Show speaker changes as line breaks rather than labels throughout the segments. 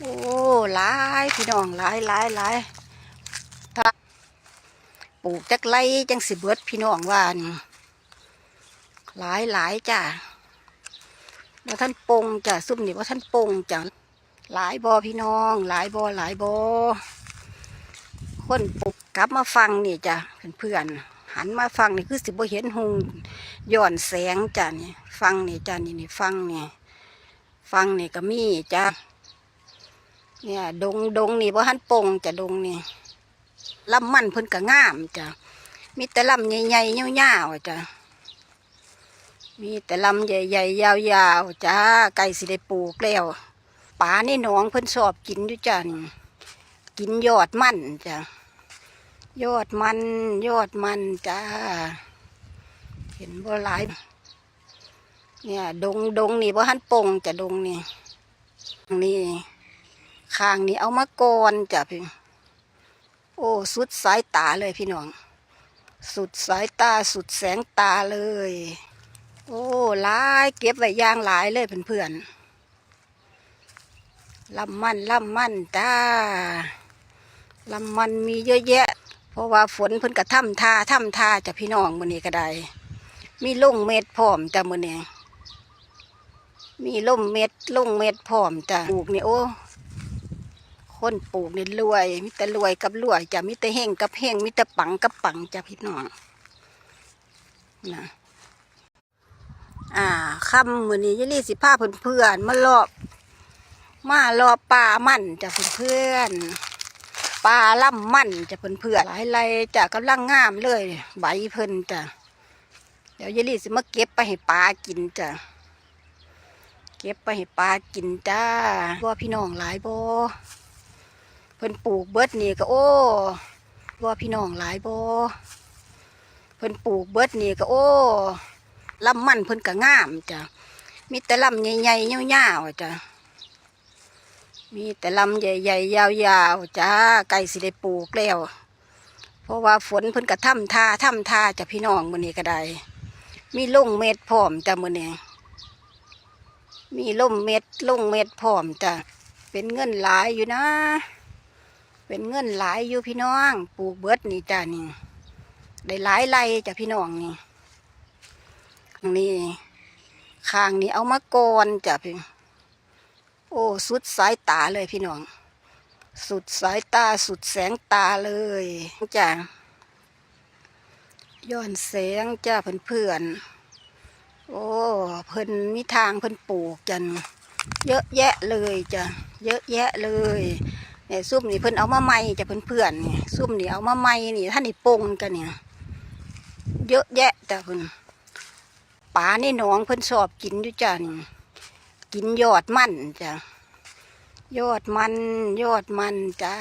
โอ้หลายพี่น้องหลายหลายหลายปลูกจักไรจังสิเบิดพี่น้องว่านหลายหลายจ้ะว่าท่านปงจ้ะซุ่มนี่ว่าท่านปงจ้ะหลายบอพี่น้อง หลายบอหลายบอคนปลูกกลับมาฟังนี่จ้ะเพื่อนๆหันมาฟังนี่คือสิบ่เห็นหงย้อนแสงจ้ะนี่ฟังนี่จ้ะนี่นี่ฟังนี่ฟังนี่ก็มีจ้ะ เนี่ย ดงดงนี่ว่าหันปงจะดงนี่ลำมันเพิ่นก็งามจ้ะมีแต่ลำใหญ่ๆยาวๆจ้ะมีแต่ลำใหญ่ๆยาวๆจ้าไก่สิได้ปลูกแล้วป่าในหนองเพิ่นชอบกินอยู่จ้ะนี่กินยอดมันจ้ะยอดมันยอดมันจ้าเห็นบ่หลาย เนี่ย ดงดงนี่ว่หันปงจะดงนี่นี่ ข้างนี้เอามาก่อนจ้ะพี่โอ้สุดสายตาเลยพี่น้อง สุดสายตาสุดแสงตาเลย โอ้หลายเก็บไว้ย่างหลายเลยเพื่อนๆลำมันลำมันจ้าลำมันมีเยอะแยะ เพราะว่าฝนเพิ่นกระทำทาทำทาจะพี่น้องมือนี้ก็ได้มีลงเม็ดพร้อมจ้ะมือนี้มีล่มเม็ดลงเม็ดพร้อมจ้ะปลูกนี่โอ้ คนปลูกนี่รวยมิแต่รวยกับรวยจะมิแต่เฮงกับเฮงมิแต่ปังกับปังจ้ะพี่น้องนะอ่าค่ำมือนี้ยายลี่สิพาเพื่อนเพื่อนมารอบมารอบป่ามันจ้ะเพื่อนเพื่อนป่าล่ำมันจ้ะเพื่อนเพื่อนหลายไรจ้ะกำลังงามเลย ใบเพิ่นจ้ะเดี๋ยวยายลี่สิมาเก็บไปให้ปลากินจ้ะเก็บไปให้ปลากินจ้าว่าพี่น้องหลายบ่ พิ่นปลูกเบิดนี่ก็โอ้ว่าพี่น้องหลายบ่เพิ่นปลูกเบิดนี่ก็โอ้ลำมันเพิ่นก็งามจ้ะมีแต่ลำใหญ่ๆยาวๆจ้ะมีแต่ลำใหญ่ๆยาวๆจ้าไก่สิได้ปลูกแล้วเพราะว่าฝนเพิ่นก็ทำท่าทำท่าจ้ะพี่น้องมื้อนี้ก็ได้ มีลงเม็ดพร้อมจ้ะมื้อนี้มีล่มเม็ดลงเม็ดพร้อมจ้ะเป็นเงินหลายอยู่นะ เป็นเงินหลายอยู่พี่น้องปลูกเบิดนี่จ้านี่ได้หลายไรจ้ะพี่น้องนี่นี่ข้างนี้เอามากอนจ้ะพี่โอ้สุดสายตาเลยพี่น้อง สุดสายตาสุดแสงตาเลยจ้ะย้อนแสงจ้าเพื่อนเพื่อนโอ้เพิ่นมีทางเพิ่นปลูกจันเยอะแยะเลยจ้ะเยอะแยะเลย เนี่ยซุ่มนี่เพิ่นเอามาใหม่จะเพื่นเพื่อนๆนี่ซุ่มนี่เอามาใหม่นี่ท่านนี่ปงกันเนี่ย เยอะแยะจ้ะเพิ่นป่านี่หนองเพิ่นชอบกินอยู่จ้ะนี่กินยอดมันจ้ะยอดมัน ยอดมันจ้า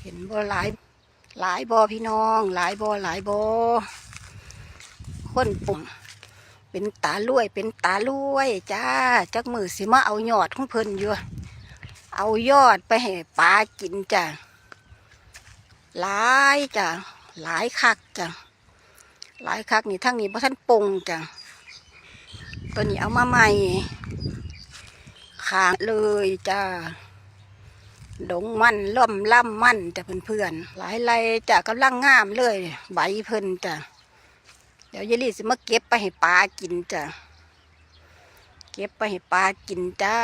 เห็นบ่หลายหลายบ่พี่น้อง หลายบ่หลายบ่คนปุ่มเป็นตาลุยเป็นตาลุยจ้าจักมือสิมาเอายอดของเพิ่นอยู่ เอายอดไปให้ปลากินจ้ะหลายจ้ะหลายคักจ้ะหลายคักนี่ทั้งนี้พราะท่านปรุงจ้ะตัวนี้เอามาใหม่ขางเลยจ้ะดงมันล่อมล่ำมันจ้ะเพื่อนๆหลายไรจ้ะกำลังงามเลย ใบเพิ่นจ้ะเดี๋ยวยายลี่สิมาเก็บไปให้ปลากินจ้ะ เก็บไปให้ปลากินจ้า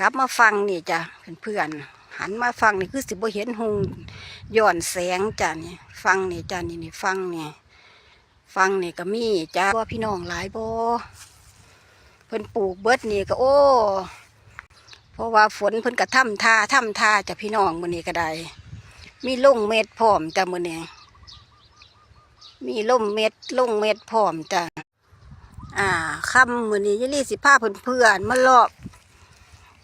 กลับมาฟังนี่จ้ะเพื่อนๆหันมาฟังนี่คือสิบ่เห็นหงย้อนแสงจ้ะนี่ฟังนี่จ้ะนี่นี่ฟังนี่ฟังนี่ก็มีจ้าว่าพี่น้องหลายบ่เพิ่นปลูกเบิดนี่ก็โอ้เพราะว่าฝนเพิ่นก็ทำท่าทำท่าจ้ะพี่น้องมื้อนี้ก็ได้มีลงเม็ดพร้อมจ้ะมื้อนี้มีล่มเม็ดลงเม็ดพร้อมจ้ะ อ่าค่ำมื้อนี้ยายลี่สิพาเพื่อนเพื่อนมารอบ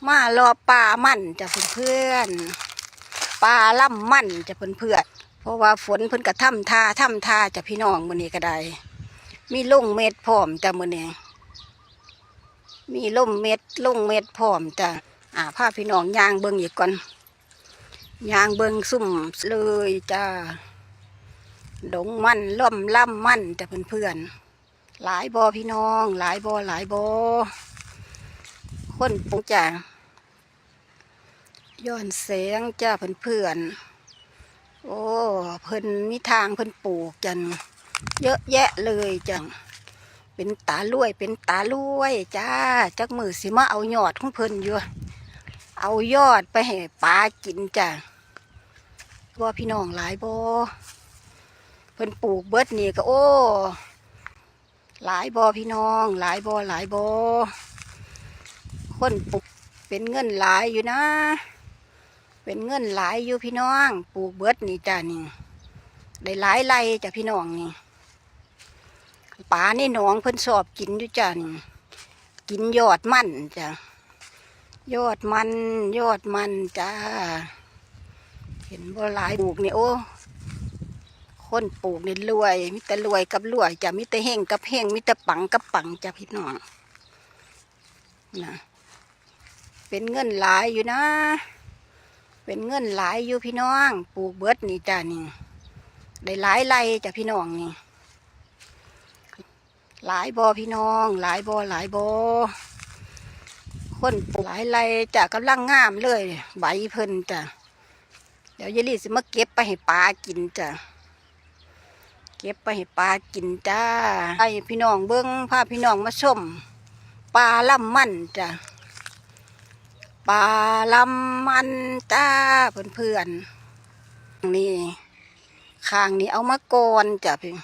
มารอบป่ามั่นจ้ะเพื่อนๆป่าล่ำมั่นจ้ะเพื่อนๆเพราะว่าฝนเพิ่นกระทำท่าทำท่าจ้ะพี่น้องมื้อนี้ก็ได้มีลงเม็ดพร้อมจ้ะมื้อนี้มีล่มเม็ดลงเม็ดพร้อมจ้ะอ่าพาพี่น้องย่างเบิ่งอีกก่อนย่างเบิ่งซุ่มเลยจ้าดงมันล่อมล่ำมันจ้ะเพื่อนๆ หลายบอพี่น้อง หลายบอหลายบอคนปลูจ้ะย้อนแสงจ้าเพื่อนเพื่อนโอ้เพิ่นมีทางเพิ่นปลูกจันเยอะแยะเลยจังเป็นตาลุยเป็นตาลุยจ้าจักมือสิมาเอายอดของเพิ่นอยู่เอายอดไปให้ปลากินจ้ะว่าพี่น้องหลายบ่เพิ่นปลูกเบิดนี่ก็โอ้ หลายบ่พี่น้อง หลายบ่หลายบ่คนปลูกเป็นเงินหลายอยู่นะ เป็นเงินหลายอยู่พี่น้อง ปลูกเบิร์ดนี่จ้านี่ได้หลายไรจ้ะพี่น้องนี่ป่านี่หนองเพิ่นสอบกินอยู่จ้านี่กินยอดมันจ้ะยอดมันยอดมันจ้าเห็นบ่หลายปลูกนี่โอ้ คนปลูกนี่รวยมิแต่รวยกับรวยจะมิแต่เฮงกับเฮงมิแต่ปังกับปังจะพี่น้องนะเป็นเงินหลายอยู่นะ เป็นเงินหลายอยู่พี่น้อง ปลูกเบิดนี่จ้านี่ได้หลายไรจ้ะพี่น้องนี่หลายบอพี่น้อง หลายบอหลายบอคนปลูกหลายไรจ้ะกำลังงามเลย ใบเพิ่นจ้ะเดี๋ยวยายลี่สิมาเก็บไปให้ปลากินจ้ะ ก็บไปให้ปลากินจ้าให้พี่น้องเบิ้งพาพี่น้องมาชมปลาล่ำมันจ้ะปลาลำมันจ้าเพื่อนเพื่อนๆนี่ข้างนี้เอามาก่อนจ้ะพี่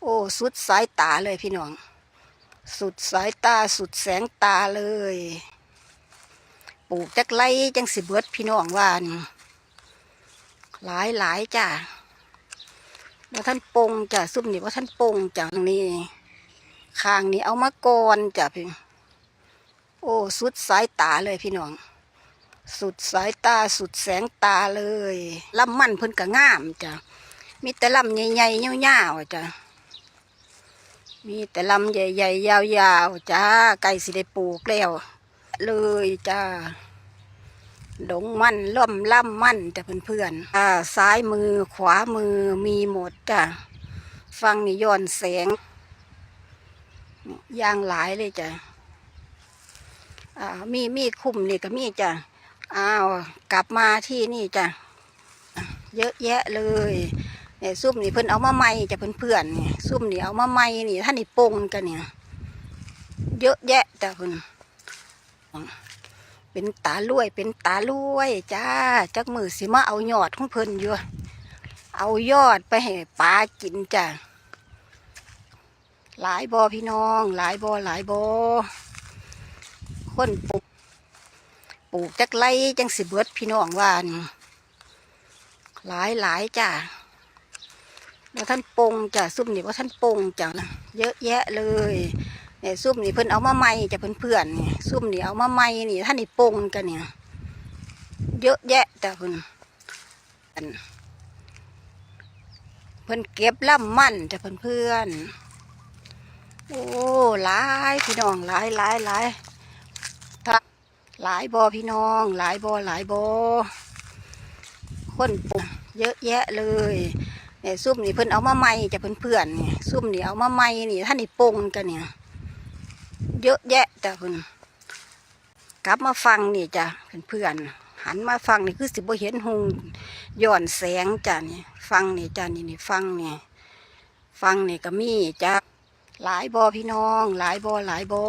โอ้สุดสายตาเลยพี่น้อง สุดสายตาสุดแสงตาเลยปลูกจักไรจังสิเบิดพี่น้องว่านหลายหลายจ้า ว่าท่านปงจ้ะซุ่มนี่ว่าท่านปงจ้ะนี่ข้างนี้เอามาก่อนจ้ะพี่โอ้สุดสายตาเลยพี่น้องสุดสายตาสุดแสงตาเลยลำมันเพิ่นก็งามจ้ะมีแต่ลำใหญ่ๆยาวๆจ้ะมีแต่ลำใหญ่ๆยาวๆจ้าไก่สิได้ปลูกแล้วเลยจ้า ดงมั่นล่อมล่ำมั่นจ้ะเพื่อนๆอ่าซ้ายมือขวามือมีหมดจ้ะฟังนี่ย้อนแสงยางหลายเลยจ้ะอ่ามีมีคุ้มนี่ก็มีจ้ะอ้าวกลับมาที่นี่จ้ะเยอะแยะเลยเนี่ยซุ่มนี่เพิ่นเอามาใหม่จ้ะเพื่อนเพื่อนๆนี่ซุ่มนี่เอามาใหม่นี่ท่านนี่ปงกันเนี่ย เยอะแยะจ้ะเพิ่อน เป็นตาลุยเป็นตาลุยจ้าจักมือสิมาเอายอดของเพิ่นอยู่เอายอดไปให้ปลากินจ้ะหลายบอพี่น้อง หลายบอหลายบอคนปลูกปลูกจักไรจังสิเบิดพี่น้องว่านหลายหลายจ้าแล้วท่านปงจ้ะซุ่มนี่ว่าท่านปงจ้ะเยอะแยะเลย เนี่ยซุ่มนี่เพิ่นเอามาใหม่จะเพื่นเพื่อนๆนี่ซุ่มนี่เอามาใหม่นี่ท่านนี่ปงกันเนี่ย เยอะแยะจ้ะเพิ่นเพิ่นเก็บล่ำมันจะเพื่นเพื่อนโอ้หลายพี่น้องหลายหลายหลายหลายบอพี่น้อง หลายบอหลายบอคนปลูกเยอะแยะเลยเนี่ยซุ่มนี่เพิ่นเอามาใหม่จะเพื่นเพื่อนๆนี่ซุ่มนี่เอามาใหม่นี่ท่านนี่ปงกันเนี่ย เยอะแยะจ้ะเพิ่นกลับมาฟังนี่จ้ะเพื่อนเพื่อนๆหันมาฟังนี่คือสิบ่เห็นหงย้อนแสงจ้ะนี่ฟังนี่จ้ะนี่นี่ฟังนี่ฟังนี่ก็มีจ้ะหลายบอพี่น้อง หลายบอหลายบอ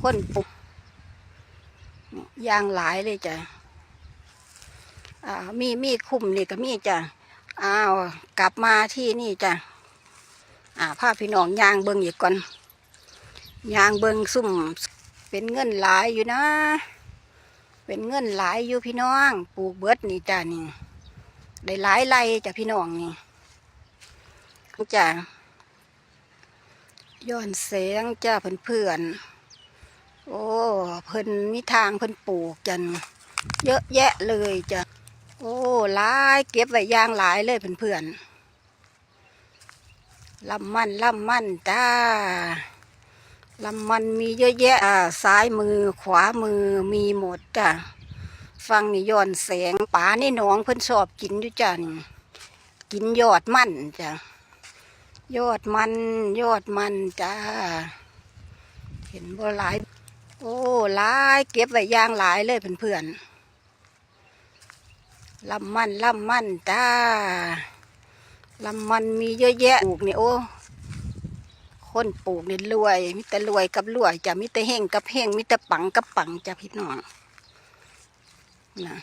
คนปลูกย่างหลายเลยจ้ะอ่ามีมีคุ้มนี่ก็มีจ้ะอ้าวกลับมาที่นี่จ้ะอ่าพาพี่น้องย่างเบิ้งอีกก่อน ยางเบิงซุ่มเป็นเงินหลายอยู่นะ เป็นเงินหลายอยู่พี่น้องปลูกเบิดนี่จ้ะนี่ได้หลายไรจ้ะพี่น้องนี่จ้ะย้อนแสงจ้ะเพื่อนๆโอ้เพิ่นมีทางเพิ่นปลูกจันเยอะแยะเลยจ้ะโอ้หลายเก็บไว้ย่างหลายเลยเพื่อนๆลำมันลำมันจ้า ลำมันมีเยอะแยะอ่าซ้ายมือขวามือมีหมดจ้ะฟังนี่ย้อนแสงป่านี่หนองเพิ่นชอบกินอยู่จ้ะนี่กินยอดมันจ้ะยอดมันยอดมันจ้าเห็นบ่หลาย โอ้หลายเก็บไว้ย่างหลายเลยเพื่อนๆลำมันลำมันจ้าลำมันมีเยอะแยะปลูกนี่โอ้ คนปลูกนี่รวยมิแต่รวยกับรวยจ้ะมิแต่เฮงกับเฮงมิแต่ปังกับปังจ้ะพี่น้องนะ